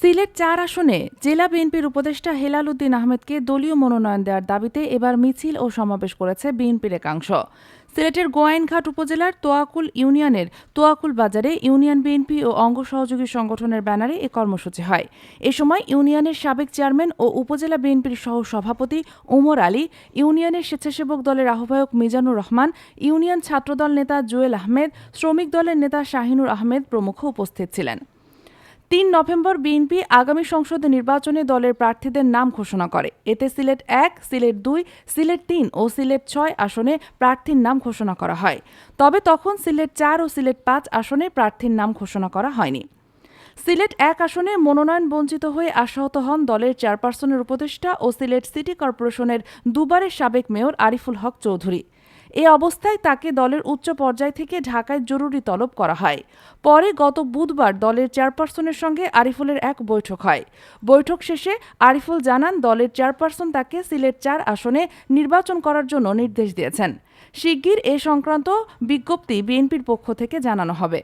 সিলেট চার আসনে জেলা বিএনপির উপদেষ্টা হেলাল উদ্দিন আহমেদকে দলীয় মনোনয়ন দেওয়ার দাবিতে এবার মিছিল ও সমাবেশ করেছে বিএনপির একাংশ। সিলেটের গোয়াইনঘাট উপজেলার তোয়াকুল ইউনিয়নের তোয়াকুল বাজারে ইউনিয়ন বিএনপি ও অঙ্গ সহযোগী সংগঠনের ব্যানারে এ কর্মসূচি হয়। এ সময় ইউনিয়নের সাবেক চেয়ারম্যান ও উপজেলা বিএনপির সহ সভাপতি উমর আলী, ইউনিয়নের স্বেচ্ছাসেবক দলের আহ্বায়ক মিজানুর রহমান, ইউনিয়ন ছাত্রদল নেতা জুয়েল আহমেদ, শ্রমিক দলের নেতা শাহিনুর আহমেদ প্রমুখ উপস্থিত ছিলেন। তিন নভেম্বর বিএনপি আগামী সংসদ নির্বাচনে দলের প্রার্থীদের নাম ঘোষণা করে। এতে সিলেট এক, সিলেট দুই, সিলেট তিন ও সিলেট ছয় আসনে প্রার্থীর নাম ঘোষণা করা হয়। তবে তখন সিলেট চার ও সিলেট পাঁচ আসনে প্রার্থীর নাম ঘোষণা করা হয়নি। সিলেট এক আসনে মনোনয়ন বঞ্চিত হয়ে আশাহত হন দলের চেয়ারপারসনের উপদেষ্টা ও সিলেট সিটি কর্পোরেশনের দুবারের সাবেক মেয়র আরিফুল হক চৌধুরী। এ অবস্থায় তাকে দলের উচ্চ পর্যায় থেকে ঢাকায় জরুরি তলব করা হয়। পরে গত বুধবার দলের চেয়ারপারসনের সঙ্গে আরিফুলের এক বৈঠক হয়। বৈঠক শেষে আরিফুল জানান, দলের চেয়ারপারসন তাকে সিলেট চার আসনে নির্বাচন করার জন্য নির্দেশ দিয়েছেন। শিগগির এ সংক্রান্ত বিজ্ঞপ্তি বিএনপির পক্ষ থেকে জানানো হবে।